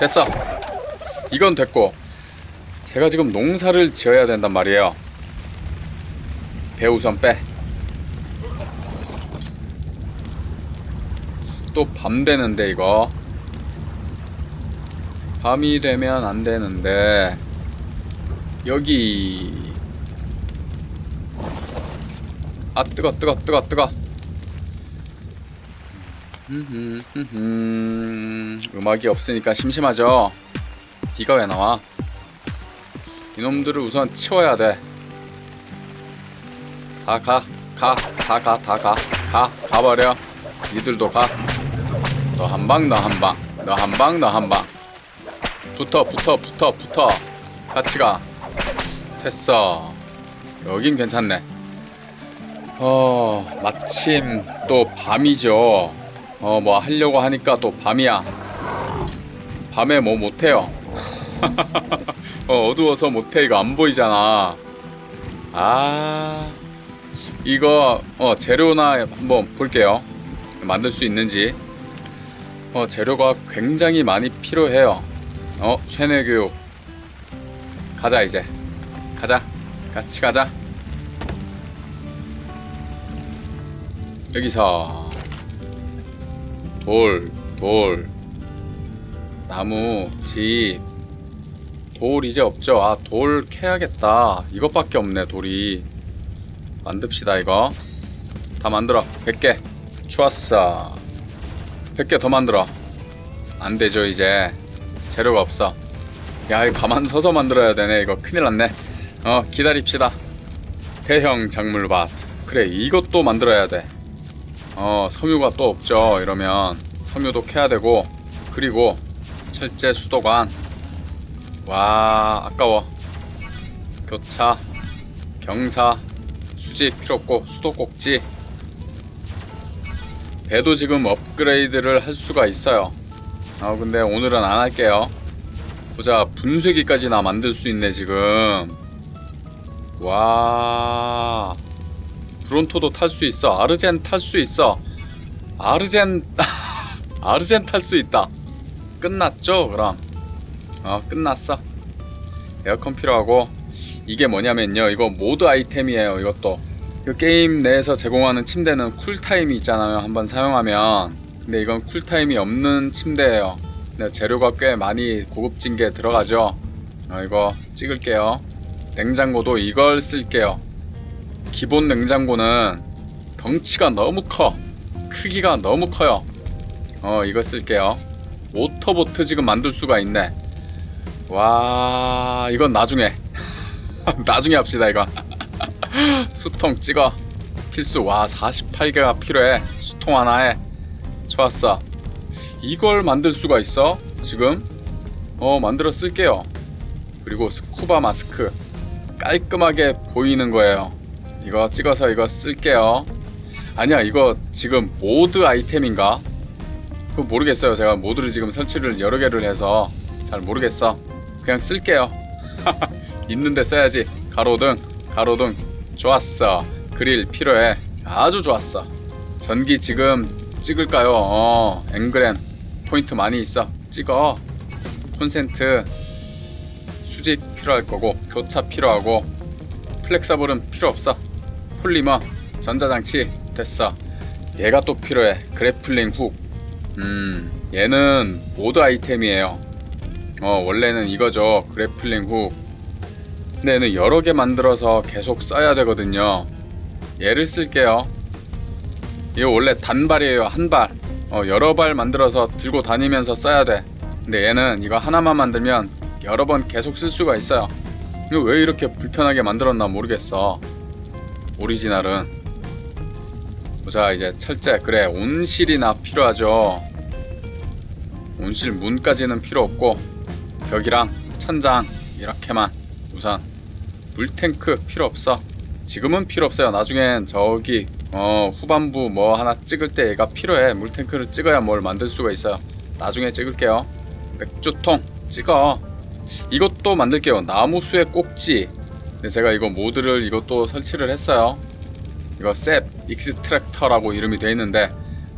됐어. 이건 됐고. 제가 지금 농사를 지어야 된단 말이에요. 배 우선 빼. 또 밤 되는데 이거. 밤이 되면 안 되는데. 여기. 아 뜨거 뜨거 뜨거 뜨거. 음악이 없으니까 심심하죠. D가 왜 나와? 이놈들을 우선 치워야 돼. 다 가, 가, 다 가, 다 가, 가, 가버려. 니들도 가. 너 한 방, 너 한 방, 너 한 방, 너 한 방. 붙어, 붙어, 붙어, 붙어. 같이 가. 됐어. 여긴 괜찮네. 어, 마침 또 밤이죠. 어, 뭐 하려고 하니까 또 밤이야. 밤에 뭐 못해요. 어, 어두워서 못해. 이거 안 보이잖아. 아, 이거, 어, 재료나 한번 볼게요. 만들 수 있는지. 어, 재료가 굉장히 많이 필요해요. 어, 쇠뇌교육. 가자, 이제. 가자. 같이 가자. 여기서. 돌, 돌, 나무, 집, 돌 이제 없죠? 아, 돌 캐야겠다. 이것밖에 없네, 돌이. 만듭시다, 이거. 다 만들어. 100개. 좋았어. 100개 더 만들어. 안 되죠, 이제. 재료가 없어. 야, 이거 가만 서서 만들어야 되네. 이거 큰일 났네. 어, 기다립시다. 대형 작물밭. 그래, 이것도 만들어야 돼. 어, 섬유가 또 없죠. 이러면 섬유도 캐야 되고 그리고 철제 수도관. 와, 아까워. 교차, 경사, 수지 필요 없고 수도 꼭지. 배도 지금 업그레이드를 할 수가 있어요. 아, 근데 오늘은 안 할게요. 보자, 분쇄기까지 나 만들 수 있네, 지금. 와. 브론토도 탈 수 있어. 아르젠 탈 수 있어. 아르젠 아르젠 탈 수 있다. 끝났죠? 그럼. 어, 끝났어. 에어컨 필요하고 이게 뭐냐면요. 이거 모드 아이템이에요. 이것도. 그 게임 내에서 제공하는 침대는 쿨타임이 있잖아요. 한번 사용하면. 근데 이건 쿨타임이 없는 침대예요. 근데 재료가 꽤 많이 고급진 게 들어가죠. 어, 이거 찍을게요. 냉장고도 이걸 쓸게요. 기본 냉장고는 덩치가 너무 커. 크기가 너무 커요. 어, 이거 쓸게요. 모터보트 지금 만들 수가 있네. 와, 이건 나중에. 나중에 합시다, 이거. 수통 찍어. 필수. 와, 48개가 필요해. 수통 하나에. 좋았어. 이걸 만들 수가 있어? 지금? 어, 만들어 쓸게요. 그리고 스쿠바 마스크. 깔끔하게 보이는 거예요. 이거 찍어서 이거 쓸게요. 아니야, 이거 지금 모드 아이템인가? 그거 모르겠어요. 제가 모드를 지금 설치를 여러 개를 해서 잘 모르겠어. 그냥 쓸게요. 있는데 써야지. 가로등, 가로등. 좋았어. 그릴 필요해. 아주 좋았어. 전기 지금 찍을까요? 어, 앵그램. 포인트 많이 있어. 찍어. 콘센트. 수직 필요할 거고, 교차 필요하고, 플렉서블은 필요 없어. 폴리머, 전자장치, 됐어. 얘가 또 필요해. 그래플링 훅. 음, 얘는 모드 아이템이에요. 어, 원래는 이거죠. 그래플링 훅. 근데 얘는 여러 개 만들어서 계속 써야 되거든요. 얘를 쓸게요. 이거 원래 단발이에요. 한 발. 어, 여러 발 만들어서 들고 다니면서 써야 돼. 근데 얘는 이거 하나만 만들면 여러 번 계속 쓸 수가 있어요. 이거 왜 이렇게 불편하게 만들었나 모르겠어. 오리지널은. 보자, 이제 철제. 그래, 온실이나 필요하죠. 온실 문까지는 필요 없고, 벽이랑 천장, 이렇게만. 우선. 물탱크 필요 없어. 지금은 필요 없어요. 나중엔 저기, 어, 후반부 뭐 하나 찍을 때 얘가 필요해. 물탱크를 찍어야 뭘 만들 수가 있어요. 나중에 찍을게요. 맥주통 찍어. 이것도 만들게요. 나무수의 꼭지. 근데 제가 이거 모드를 이것도 설치를 했어요. 이거 셉 익스트랙터라고 이름이 돼 있는데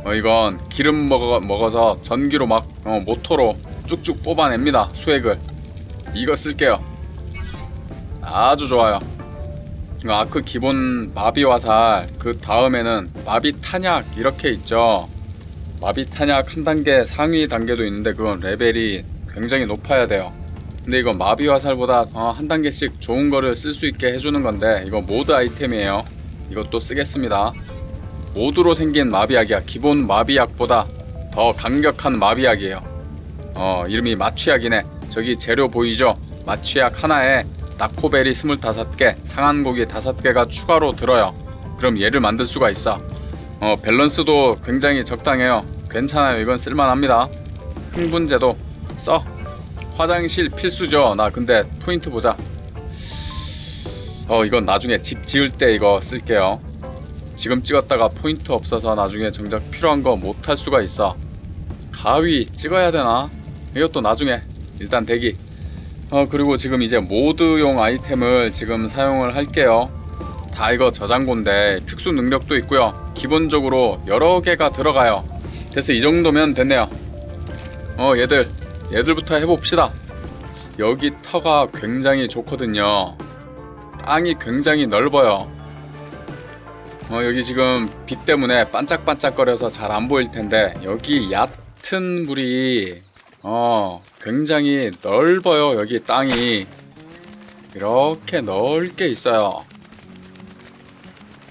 어, 이건 기름 먹어, 먹어서 전기로 막 어, 모터로 쭉쭉 뽑아냅니다 수액을. 이거 쓸게요. 아주 좋아요. 아크 기본 마비 화살 그 다음에는 마비 탄약 이렇게 있죠. 마비 탄약 한 단계 상위 단계도 있는데 그건 레벨이 굉장히 높아야 돼요 근데 이거 마비 화살보다 어, 한 단계씩 좋은 거를 쓸 수 있게 해주는 건데 이거 모드 아이템이에요. 이것도 쓰겠습니다. 모드로 생긴 마비약이야. 기본 마비약보다 더 강력한 마비약이에요. 어 이름이 마취약이네. 저기 재료 보이죠? 마취약 하나에 나코베리 25개 상한고기 5개가 추가로 들어요. 그럼 얘를 만들 수가 있어. 어 밸런스도 굉장히 적당해요. 괜찮아요. 이건 쓸만합니다. 흥분제도 써 화장실 필수죠. 나 근데 포인트 보자. 어 이건 나중에 집 지을 때 이거 쓸게요. 지금 찍었다가 포인트 없어서 나중에 정작 필요한 거 못 할 수가 있어. 가위 찍어야 되나? 이것도 나중에. 일단 대기. 어 그리고 지금 이제 모드용 아이템을 지금 사용을 할게요. 다 이거 저장고인데 특수 능력도 있고요. 기본적으로 여러 개가 들어가요. 그래서 이 정도면 됐네요. 어 얘들 얘들부터 해봅시다. 여기 터가 굉장히 좋거든요. 땅이 굉장히 넓어요. 어 여기 지금 빛 때문에 반짝반짝거려서 잘 안 보일 텐데 여기 얕은 물이 어 굉장히 넓어요 여기 땅이. 이렇게 넓게 있어요.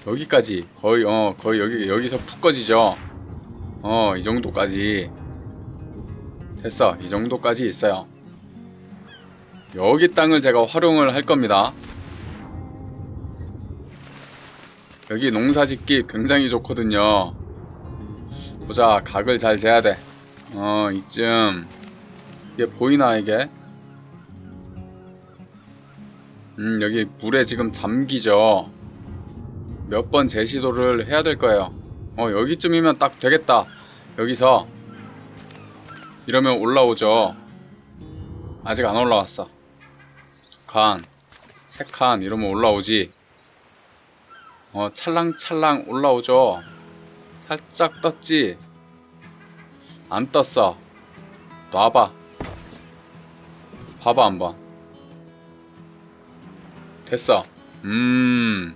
여기까지. 거의 어 거의 여기 여기서 푹 꺼지죠? 어 이 정도까지 됐어. 이 정도까지 있어요. 여기 땅을 제가 활용을 할 겁니다. 여기 농사 짓기 굉장히 좋거든요. 보자. 각을 잘 재야 돼어 이쯤. 이게 보이나 이게? 음 여기 물에 지금 잠기죠. 몇번 재시도를 해야 될 거예요. 어 여기쯤이면 딱 되겠다. 여기서 이러면 올라오죠. 아직 안 올라왔어. 칸, 세칸 이러면 올라오지. 어 찰랑찰랑 올라오죠. 살짝 떴지? 안 떴어. 놔봐. 봐봐 한번. 됐어. 음.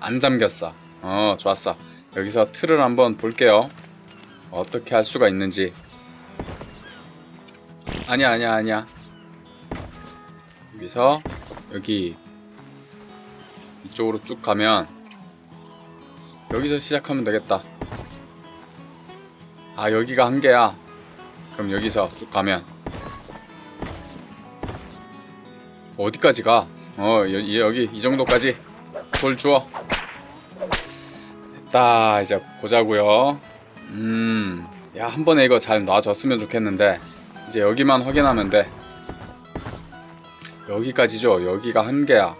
안 잠겼어. 어 좋았어. 여기서 틀을 한번 볼게요. 어떻게 할 수가 있는지 아니야 아니야 아니야. 여기서 여기 이쪽으로 쭉 가면 여기서 시작하면 되겠다. 아 여기가 한계야. 그럼 여기서 쭉 가면. 어디까지 가? 어 여, 여기 이 정도까지. 돌 주워. 됐다 이제 보자고요. 음야 한 번에 이거 잘 놔줬으면 좋겠는데 이제 여기만 확인하면 돼. 여기까지죠. 여기가 한계야.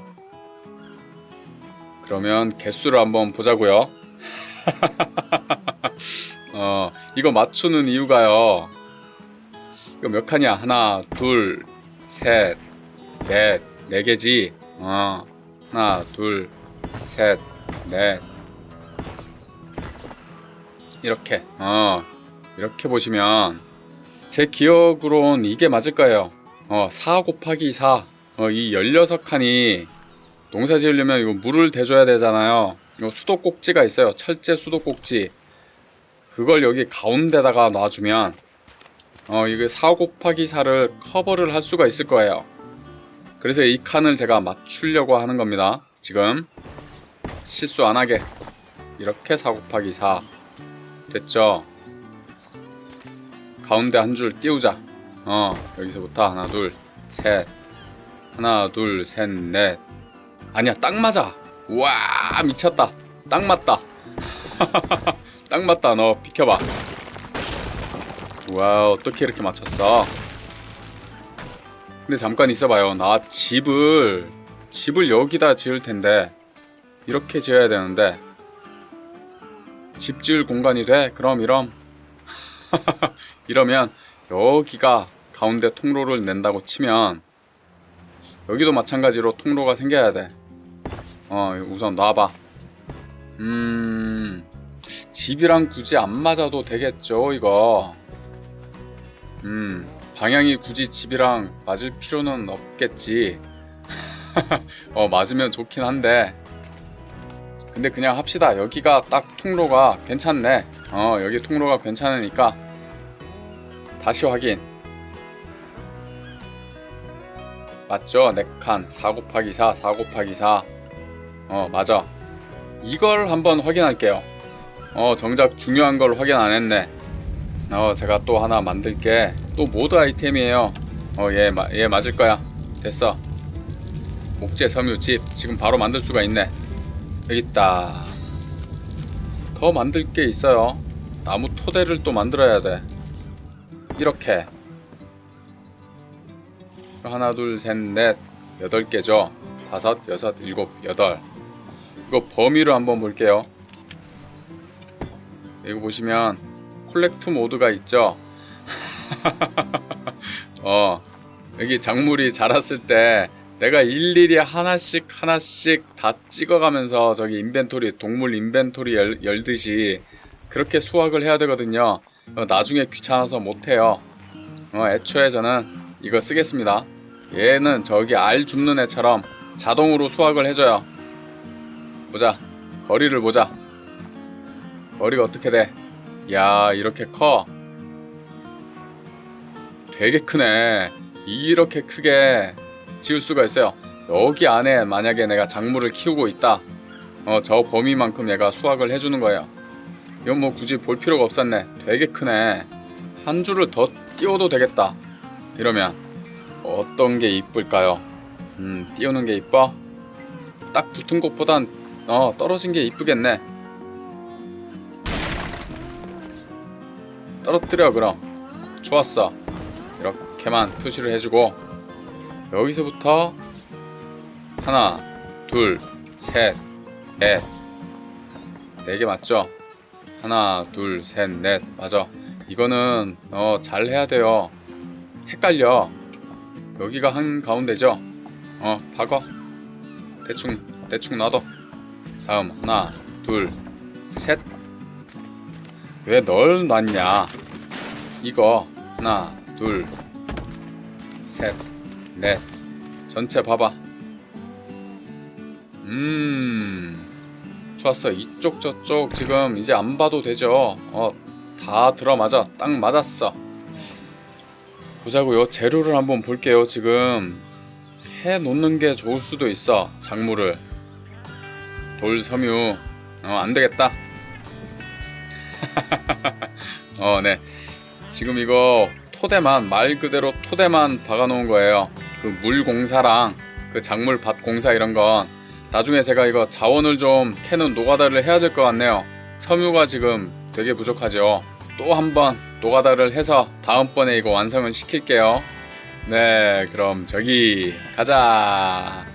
그러면 개수를 한번 보자고요. 어 이거 맞추는 이유가요. 이거 몇 칸이야? 하나 둘셋넷네 개지. 어 하나 둘셋넷. 이렇게 어 이렇게 보시면 제 기억으론 이게 맞을 거예요 어 4 곱하기 4 어, 이 16칸이 농사 지으려면 이거 물을 대줘야 되잖아요. 이거 수도꼭지가 있어요. 철제 수도꼭지. 그걸 여기 가운데다가 놔주면, 어, 이게 4 곱하기 4를 커버를 할 수가 있을 거예요. 그래서 이 칸을 제가 맞추려고 하는 겁니다. 지금. 실수 안 하게. 이렇게 4 곱하기 4. 됐죠? 가운데 한 줄 띄우자. 어, 여기서부터 하나, 둘, 셋. 하나, 둘, 셋, 넷. 아니야, 딱 맞아. 와, 미쳤다. 딱 맞다. 딱 맞다. 너 비켜봐. 와, 어떻게 이렇게 맞췄어? 근데 잠깐 있어봐요. 나 집을 집을 여기다 지을 텐데 이렇게 지어야 되는데 집 지을 공간이 돼? 그럼 이럼 이러면 여기가 가운데 통로를 낸다고 치면 여기도 마찬가지로 통로가 생겨야 돼. 어, 우선 놔봐. 음, 집이랑 굳이 안 맞아도 되겠죠, 이거. 음, 방향이 굳이 집이랑 맞을 필요는 없겠지. 어, 맞으면 좋긴 한데. 근데 그냥 합시다. 여기가 딱 통로가 괜찮네. 어, 여기 통로가 괜찮으니까. 다시 확인. 맞죠? 4칸. 4 곱하기 4, 4 곱하기 4. 어, 맞아. 이걸 한번 확인할게요. 어, 정작 중요한 걸 확인 안 했네. 어, 제가 또 하나 만들게. 또 모드 아이템이에요. 어, 얘, 맞을 거야. 됐어. 목재 섬유 집. 지금 바로 만들 수가 있네. 여기 있다. 더 만들 게 있어요. 나무 토대를 또 만들어야 돼. 이렇게. 하나, 둘, 셋, 넷, 여덟 개죠. 다섯, 여섯, 일곱, 여덟. 이거 범위를 한번 볼게요. 이거 보시면 콜렉트 모드가 있죠. 어, 여기 작물이 자랐을 때 내가 일일이 하나씩 하나씩 다 찍어가면서 저기 인벤토리 동물 인벤토리 열, 열듯이 그렇게 수확을 해야 되거든요. 어, 나중에 귀찮아서 못해요. 어, 애초에 저는 이거 쓰겠습니다. 얘는 저기 알 줍는 애처럼 자동으로 수확을 해줘요. 보자. 거리를 보자. 거리가 어떻게 돼? 야, 이렇게 커. 되게 크네. 이렇게 크게 지을 수가 있어요. 여기 안에 만약에 내가 작물을 키우고 있다. 어, 저 범위만큼 얘가 수확을 해주는 거예요. 이건 뭐 굳이 볼 필요가 없었네. 되게 크네. 한 줄을 더 띄워도 되겠다. 이러면 어떤 게 이쁠까요? 음, 띄우는 게 이뻐? 딱 붙은 곳보단 어, 떨어진 게 이쁘겠네. 떨어뜨려 그럼. 좋았어. 이렇게만 표시를 해주고 여기서부터 하나, 둘, 셋, 넷. 네 개 맞죠? 하나, 둘, 셋, 넷. 맞아. 이거는 어, 잘 해야 돼요. 헷갈려. 여기가 한 가운데죠? 어, 박어. 대충 대충 놔둬. 다음 하나, 둘, 셋. 왜 널 놨냐? 이거 하나, 둘, 셋, 넷. 전체 봐봐. 음, 좋았어. 이쪽 저쪽 지금 이제 안 봐도 되죠. 어, 다 들어맞아. 딱 맞았어. 보자고요. 재료를 한번 볼게요. 지금 해 놓는 게 좋을 수도 있어. 작물을. 돌 섬유. 어, 안 되겠다. 어, 네. 지금 이거 토대만 말 그대로 토대만 박아 놓은 거예요. 그 물 공사랑 그 작물 밭 공사 이런 건 나중에 제가 이거 자원을 좀 캐는 노가다를 해야 될 것 같네요. 섬유가 지금 되게 부족하죠. 또 한번 노가다를 해서 다음번에 이거 완성을 시킬게요. 네, 그럼 저기 가자.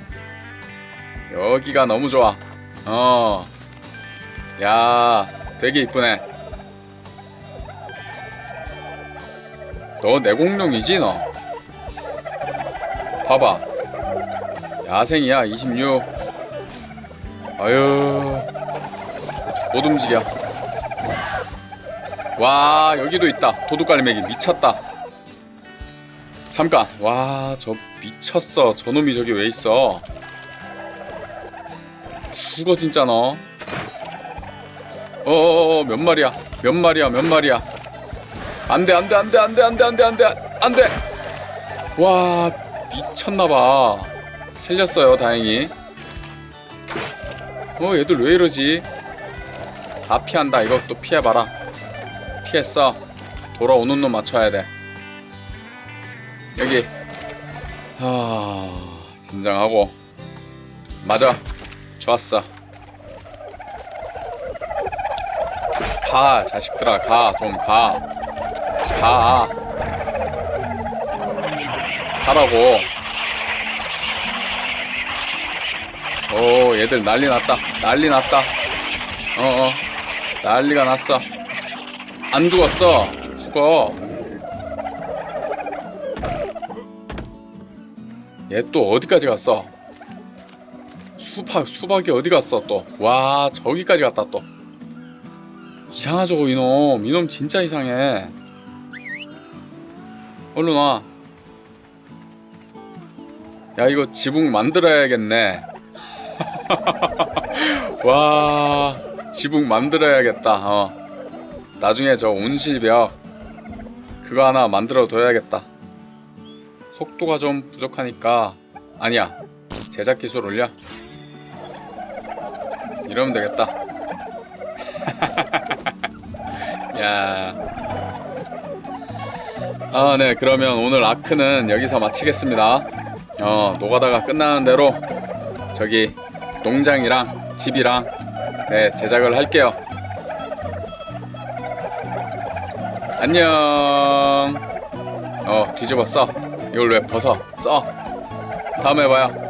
여기가 너무 좋아. 어. 야, 되게 이쁘네. 너 내공룡이지 너? 봐봐. 야생이야 26. 아유. 못 움직여. 와 여기도 있다. 도둑갈매기 미쳤다. 잠깐. 와 저 미쳤어. 저놈이 저기 왜 있어? 죽어 진짜 너. 어어어 몇 마리야? 몇 마리야? 몇 마리야? 안돼 안돼 안돼 안돼 안돼 안돼 안돼 안돼. 와 미쳤나봐. 살렸어요 다행히. 어 얘들 왜 이러지? 다 피한다. 이것도 피해봐라. 피했어. 돌아오는 놈 맞춰야 돼. 여기. 하 진정하고. 맞아. 좋았어. 가 자식들아 가 좀 가. 가. 가라고. 오, 얘들 난리 났다. 난리 났다. 어어. 난리가 났어. 안 죽었어. 죽어. 얘 또 어디까지 갔어? 수박, 수박이 어디 갔어, 또? 와, 저기까지 갔다, 또. 이상하죠, 이놈. 이놈 진짜 이상해. 얼른 와. 야, 이거 지붕 만들어야겠네. 와, 지붕 만들어야겠다. 어. 나중에 저 온실벽 그거 하나 만들어 둬야겠다. 속도가 좀 부족하니까 아니야. 제작 기술 올려. 이러면 되겠다. 야. 아, 네. 그러면 오늘 아크는 여기서 마치겠습니다. 어, 노가다가 끝나는 대로 저기 농장이랑 집이랑 네, 제작을 할게요. 안녕. 어, 뒤집어 써. 이걸 왜 벗어? 써. 다음에 봐요.